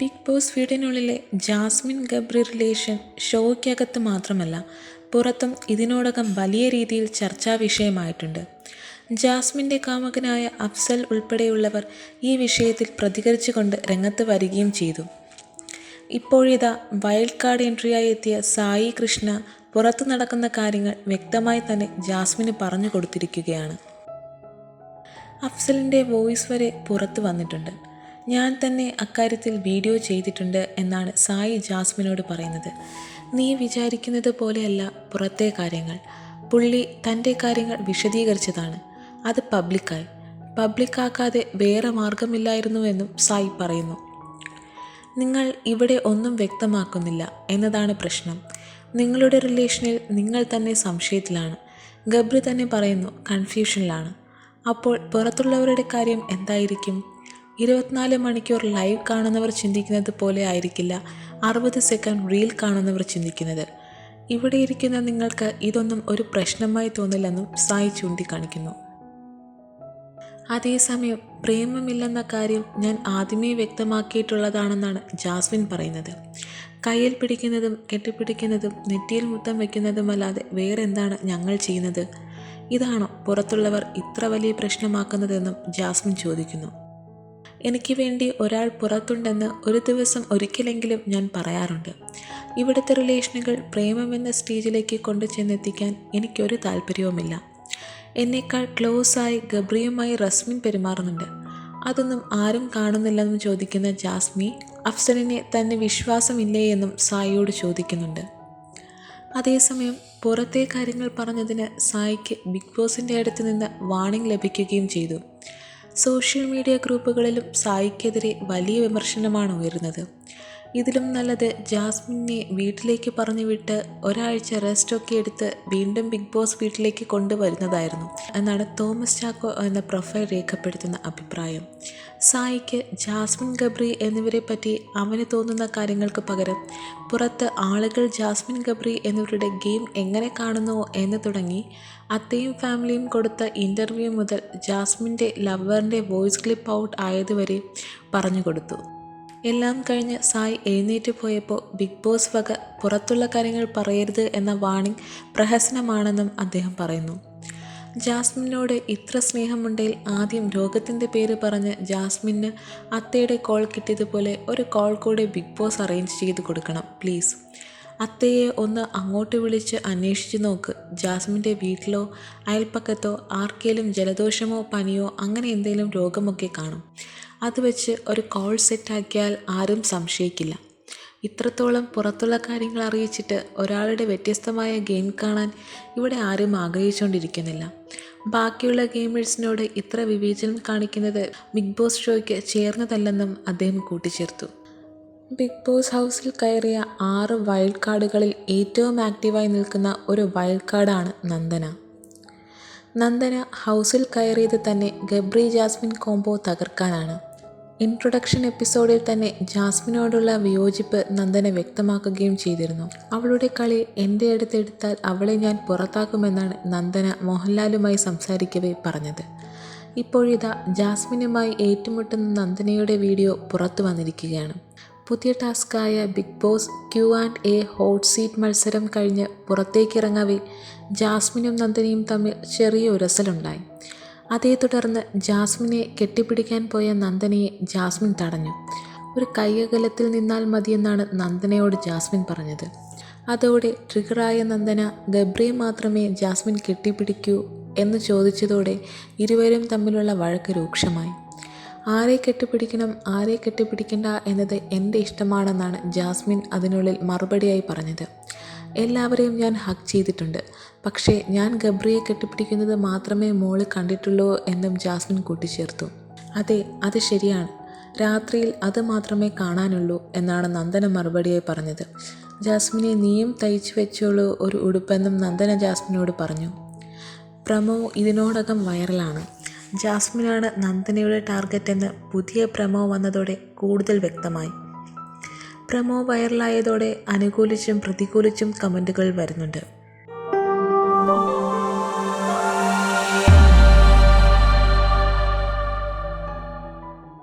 Big Boss വീടിനുള്ളിലെ Jasmine Gabri relation ഷോയ്ക്കകത്ത് മാത്രമല്ല പുറത്തും ഇതിനോടകം വലിയ രീതിയിൽ ചർച്ചാ വിഷയമായിട്ടുണ്ട്. ജാസ്മിന്റെ കാമകനായ അഫ്സൽ ഉൾപ്പെടെയുള്ളവർ ഈ വിഷയത്തിൽ പ്രതികരിച്ചുകൊണ്ട് രംഗത്ത് വരികയും ചെയ്തു. ഇപ്പോഴിതാ വൈൽഡ് കാർഡ് എൻട്രിയായി എത്തിയ സായി കൃഷ്ണ പുറത്തു നടക്കുന്ന കാര്യങ്ങൾ വ്യക്തമായി തന്നെ ജാസ്മിന് പറഞ്ഞു കൊടുത്തിരിക്കുകയാണ്. അഫ്സലിന്റെ വോയിസ് വരെ പുറത്തു വന്നിട്ടുണ്ട്. ഞാൻ തന്നെ അക്കാര്യത്തിൽ വീഡിയോ ചെയ്തിട്ടുണ്ട് എന്നാണ് സായി ജാസ്മിനോട് പറയുന്നത്. നീ വിചാരിക്കുന്നത് പോലെയല്ല പുറത്തെ കാര്യങ്ങൾ. പുള്ളി തന്റെ കാര്യങ്ങൾ വിശദീകരിച്ചതാണ്. അത് പബ്ലിക്കായി. പബ്ലിക്കാക്കാതെ വേറെ മാർഗമില്ലായിരുന്നുവെന്നും സായി പറയുന്നു. നിങ്ങൾ ഇവിടെ ഒന്നും വ്യക്തമാക്കുന്നില്ല എന്നതാണ് പ്രശ്നം. നിങ്ങളുടെ റിലേഷനിൽ നിങ്ങൾ തന്നെ സംശയത്തിലാണ്. ഗബ്രി തന്നെ പറയുന്നു കൺഫ്യൂഷനിലാണ്. അപ്പോൾ പുറത്തുള്ളവരുടെ കാര്യം എന്തായിരിക്കും? ഇരുപത്തിനാല് മണിക്കൂർ ലൈവ് കാണുന്നവർ ചിന്തിക്കുന്നത് പോലെ ആയിരിക്കില്ല. അറുപത് സെക്കൻഡ് റീൽ കാണുന്നവർ ചിന്തിക്കുന്നത്. ഇവിടെ ഇരിക്കുന്ന നിങ്ങൾക്ക് ഇതൊന്നും ഒരു പ്രശ്നമായി തോന്നില്ലെന്നും സായി ചൂണ്ടിക്കാണിക്കുന്നു. അതേസമയം പ്രേമമില്ലെന്ന കാര്യം ഞാൻ ആദ്യമേ വ്യക്തമാക്കിയിട്ടുള്ളതാണെന്നാണ് ജാസ്മിൻ പറയുന്നത്. കയ്യിൽ പിടിക്കുന്നതും കെട്ടിപ്പിടിക്കുന്നതും നെറ്റിയിൽ മുത്തം വയ്ക്കുന്നതുമല്ലാതെ വേറെന്താണ് ഞങ്ങൾ ചെയ്യുന്നത്? ഇതാണോ പുറത്തുള്ളവർ ഇത്ര വലിയ പ്രശ്നമാക്കുന്നതെന്നും ജാസ്മിൻ ചോദിക്കുന്നു. എനിക്ക് വേണ്ടി ഒരാൾ പുറത്തുണ്ടെന്ന് ഒരു ദിവസം ഒരിക്കലെങ്കിലും ഞാൻ പറയാറുണ്ട്. ഇവിടുത്തെ റിലേഷനുകൾ പ്രേമമെന്ന സ്റ്റേജിലേക്ക് കൊണ്ടു ചെന്നെത്തിക്കാൻ എനിക്കൊരു താല്പര്യവുമില്ല. എന്നേക്കാൾ ക്ലോസായി ഗബ്രിയുമായി റസ്മിൻ പെരുമാറുന്നുണ്ട്. അതൊന്നും ആരും കാണുന്നില്ലെന്നും ചോദിക്കുന്ന ജാസ്മി അഫ്സലിനെ തന്നെ വിശ്വാസമില്ലേ എന്നും സായിയോട് ചോദിക്കുന്നുണ്ട്. അതേസമയം പുറത്തെ കാര്യങ്ങൾ പറഞ്ഞതിന് സായിക്ക് ബിഗ് ബോസിന്റെ അടുത്ത് നിന്ന് വാണിംഗ് ലഭിക്കുകയും ചെയ്തു. സോഷ്യൽ മീഡിയ ഗ്രൂപ്പുകളിലും സായിക്കെതിരെ വലിയ വിമർശനമാണ് ഉയരുന്നത്. ഇതിലും നല്ലത് ജാസ്മിനെ വീട്ടിലേക്ക് പറഞ്ഞു വിട്ട് ഒരാഴ്ച റെസ്റ്റൊക്കെ എടുത്ത് വീണ്ടും ബിഗ് ബോസ് വീട്ടിലേക്ക് കൊണ്ടുവരുന്നതായിരുന്നു എന്നാണ് തോമസ് ചാക്കോ എന്ന പ്രൊഫൈൽ രേഖപ്പെടുത്തുന്ന അഭിപ്രായം. സായിക്ക് ജാസ്മിൻ ഗബ്രി എന്നിവരെ പറ്റി അവന് തോന്നുന്ന കാര്യങ്ങൾക്ക് പകരം പുറത്ത് ആളുകൾ ജാസ്മിൻ ഗബ്രി എന്നിവരുടെ ഗെയിം എങ്ങനെ കാണുന്നു എന്ന് തുടങ്ങി. അത്തയും ഫാമിലിയും കൊടുത്ത ഇന്റർവ്യൂ മുതൽ ജാസ്മിന്റെ ലവറിന്റെ വോയിസ് ക്ലിപ്പ് ഔട്ട് ആയതുവരെ പറഞ്ഞു കൊടുത്തു. എല്ലാം കഴിഞ്ഞ് സായ് എഴുന്നേറ്റ് പോയപ്പോൾ ബിഗ് ബോസ് വക പുറത്തുള്ള കാര്യങ്ങൾ പറയരുത് എന്ന വാണിംഗ് പ്രഹസനമാണെന്നും അദ്ദേഹം പറയുന്നു. ജാസ്മിനോട് ഇത്ര സ്നേഹമുണ്ടെങ്കിൽ ആദ്യം രോഗത്തിന്റെ പേര് പറഞ്ഞ് ജാസ്മിന് അത്തയുടെ കോൾ കിട്ടിയതുപോലെ ഒരു കോൾ കൂടെ ബിഗ് ബോസ് അറേഞ്ച് ചെയ്ത് കൊടുക്കണം പ്ലീസ്. അത്തയെ ഒന്ന് അങ്ങോട്ട് വിളിച്ച് അന്വേഷിച്ച് നോക്ക്. ജാസ്മിന്റെ വീട്ടിലോ അയൽപ്പക്കത്തോ ആർക്കേലും ജലദോഷമോ പനിയോ അങ്ങനെ എന്തെങ്കിലും രോഗമൊക്കെ കാണും. അത് വെച്ച് ഒരു കോൾ സെറ്റാക്കിയാൽ ആരും സംശയിക്കില്ല. ഇത്രത്തോളം പുറത്തുള്ള കാര്യങ്ങൾ അറിയിച്ചിട്ട് ഒരാളുടെ വ്യത്യസ്തമായ ഗെയിം കാണാൻ ഇവിടെ ആരും ആഗ്രഹിച്ചുകൊണ്ടിരിക്കുന്നില്ല ബാക്കിയുള്ള ഗെയിമേഴ്സിനോട് ഇത്ര വിവേചനം കാണിക്കുന്നത് ബിഗ് ബോസ് ഷോയ്ക്ക് ചേർന്നതല്ലെന്നും അദ്ദേഹം കൂട്ടിച്ചേർത്തു. ബിഗ് ബോസ് ഹൗസിൽ കയറിയ ആറ് വൈൽഡ് കാർഡുകളിൽ ഏറ്റവും ആക്റ്റീവായി നിൽക്കുന്ന ഒരു വൈൽഡ് കാർഡാണ് നന്ദന. നന്ദന ഹൗസിൽ കയറിയത് തന്നെ ഗബ്രി ജാസ്മിൻ കോംബോ തകർക്കാനാണ്. ഇൻട്രൊഡക്ഷൻ എപ്പിസോഡിൽ തന്നെ ജാസ്മിനോടുള്ള വിയോജിപ്പ് നന്ദന വ്യക്തമാക്കുകയും ചെയ്തിരുന്നു. അവളുടെ കളി എന്റെ അടുത്ത് എടുത്താൽ അവളെ ഞാൻ പുറത്താക്കുമെന്നാണ് നന്ദന മോഹൻലാലുമായി സംസാരിക്കവേ പറഞ്ഞത്. ഇപ്പോഴിതാ ജാസ്മിനുമായി ഏറ്റുമുട്ടുന്ന നന്ദനയുടെ വീഡിയോ പുറത്തു വന്നിരിക്കുകയാണ്. പുതിയ ടാസ്കായ Bigg Boss Q and A hot seat മത്സരം കഴിഞ്ഞ് പുറത്തേക്കിറങ്ങവേ ജാസ്മിനും നന്ദനയും തമ്മിൽ ചെറിയ ഉരസലുണ്ടായി അതേ തുടർന്ന് ജാസ്മിനെ കെട്ടിപ്പിടിക്കാൻ പോയ നന്ദനയെ ജാസ്മിൻ തടഞ്ഞു. ഒരു കൈയകലത്തിൽ നിന്നാൽ മതിയെന്നാണ് നന്ദനയോട് ജാസ്മിൻ പറഞ്ഞത്. അതോടെ ട്രിഗറായ നന്ദന ഗബ്രിയെ മാത്രമേ ജാസ്മിൻ കെട്ടിപ്പിടിക്കൂ എന്ന് ചോദിച്ചതോടെ ഇരുവരും തമ്മിലുള്ള വഴക്ക് രൂക്ഷമായി. ആരെ കെട്ടിപ്പിടിക്കണം ആരെ കെട്ടിപ്പിടിക്കണ്ട എന്നത് എന്റെ ഇഷ്ടമാണെന്നാണ് ജാസ്മിൻ അതിനുള്ളിൽ മറുപടിയായി പറഞ്ഞത്. എല്ലാവരെയും ഞാൻ ഹഗ് ചെയ്തിട്ടുണ്ട്. പക്ഷേ ഞാൻ ഗബ്രിയെ കെട്ടിപ്പിടിക്കുന്നത് മാത്രമേ മോൾ കണ്ടിട്ടുള്ളൂ എന്നും ജാസ്മിൻ കൂട്ടിച്ചേർത്തു. അതെ അത് ശരിയാണ്. രാത്രിയിൽ അത് മാത്രമേ കാണാനുള്ളൂ എന്നാണ് നന്ദന മറുപടിയായി പറഞ്ഞത്. ജാസ്മിനെ നീയും തയ്ച്ചു വെച്ചോളൂ ഒരു ഉടുപ്പെന്നും നന്ദന ജാസ്മിനോട് പറഞ്ഞു. പ്രമോ ഇതിനോടകം വൈറലാണ്. ജാസ്മിനാണ് നന്ദനയുടെ ടാർഗറ്റ് എന്ന് പുതിയ പ്രമോ വന്നതോടെ കൂടുതൽ വ്യക്തമായി. പ്രമോ വൈറലായതോടെ അനുകൂലിച്ചും പ്രതികൂലിച്ചും കമന്റുകൾ വരുന്നുണ്ട്.